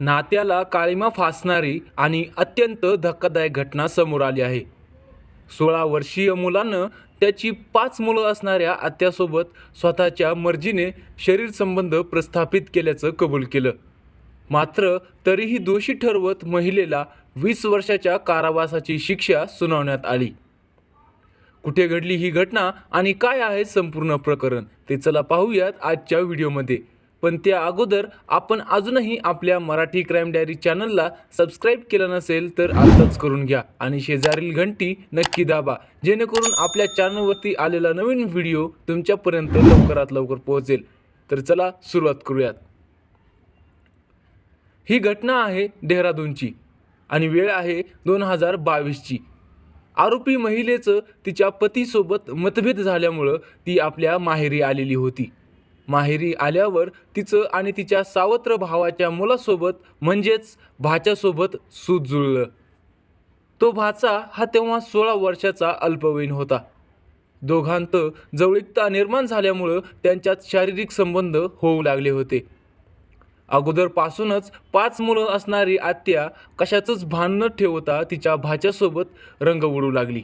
नात्याला काळीमा फासणारी आणि अत्यंत धक्कादायक घटना समोर आली आहे. सोळा वर्षीय मुलानं त्याची पाच मुलं असणाऱ्या आत्यासोबत स्वतःच्या मर्जीने शरीर संबंध प्रस्थापित केल्याचं कबूल केलं. मात्र तरीही दोषी ठरवत महिलेला वीस वर्षाच्या कारावासाची शिक्षा सुनावण्यात आली. कुठे घडली ही घटना आणि काय आहे संपूर्ण प्रकरण ते चला पाहूयात आजच्या व्हिडिओमध्ये. पण त्या अगोदर आपण अजूनही आपल्या मराठी क्राईम डायरी चॅनलला सबस्क्राईब केलं नसेल तर आताच करून घ्या आणि शेजारील घंटी नक्की दाबा जेणेकरून आपल्या चॅनलवरती आलेला नवीन व्हिडिओ तुमच्यापर्यंत लवकरात लवकर पोहोचेल. तर चला सुरुवात करूयात. ही घटना आहे देहरादूनची आणि वेळ आहे दोन हजार बावीसची. आरोपी महिलेचं तिच्या पतीसोबत मतभेद झाल्यामुळं ती आपल्या माहेरी आलेली होती. माहेरी आल्यावर तिचं आणि तिच्या सावत्र भावाच्या मुलासोबत म्हणजेच भाच्यासोबत सूत जुळलं. तो भाचा हा तेव्हा सोळा वर्षाचा अल्पवयीन होता. दोघांत जवळीकता निर्माण झाल्यामुळं त्यांच्यात शारीरिक संबंध होऊ लागले होते. अगोदरपासूनच पाच मुलं असणारी आत्या कशाचंच भान न ठेवता तिच्या भाच्यासोबत रंग उडू लागली.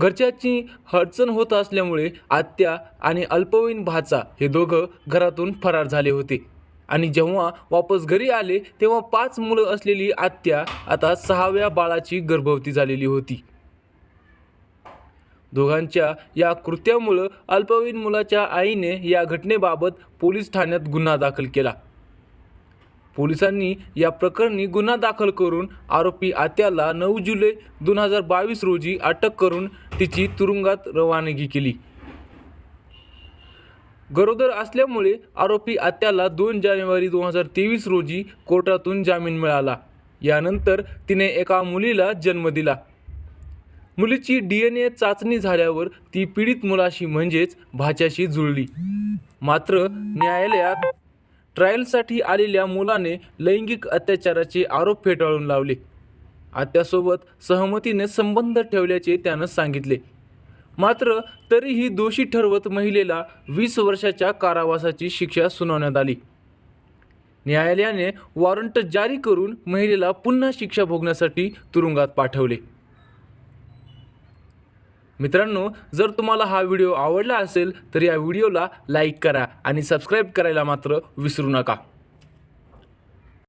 घरच्याची अडचण होत असल्यामुळे आत्या आणि अल्पवयीन भाचा हे दोघं घरातून फरार झाले होते. आणि जेव्हा वापस घरी आले तेव्हा पाच मुलं असलेली आत्या आता सहाव्या बाळाची गर्भवती झालेली होती. दोघांच्या या कृत्यामुळं अल्पवयीन मुलाच्या आईने या घटनेबाबत पोलीस ठाण्यात गुन्हा दाखल केला. पोलिसांनी या प्रकरणी गुन्हा दाखल करून आरोपी आत्याला नऊ जुलै दोन हजार बावीस रोजी अटक करून तिची तुरुंगात रवानगी केली. गरोदर असल्यामुळे आरोपी आत्याला दोन जानेवारी दोन हजार तेवीस रोजी कोर्टातून जामीन मिळाला. यानंतर तिने एका मुलीला जन्म दिला. मुलीची डी एन ए चाचणी झाल्यावर ती पीडित मुलाशी म्हणजेच भाच्याशी जुळली. मात्र न्यायालयात ट्रायलसाठी आलेल्या मुलाने लैंगिक अत्याचाराचे आरोप फेटाळून लावले. आत्यासोबत सहमतीने संबंध ठेवल्याचे त्यानं सांगितले. मात्र तरीही दोषी ठरवत महिलेला वीस वर्षाच्या कारावासाची शिक्षा सुनावण्यात आली. न्यायालयाने वॉरंट जारी करून महिलेला पुन्हा शिक्षा भोगण्यासाठी तुरुंगात पाठवले. मित्रांनो जर तुम्हाला हा व्हिडिओ आवडला असेल तर या व्हिडिओला लाईक करा आणि सबस्क्राईब करायला मात्र विसरू नका.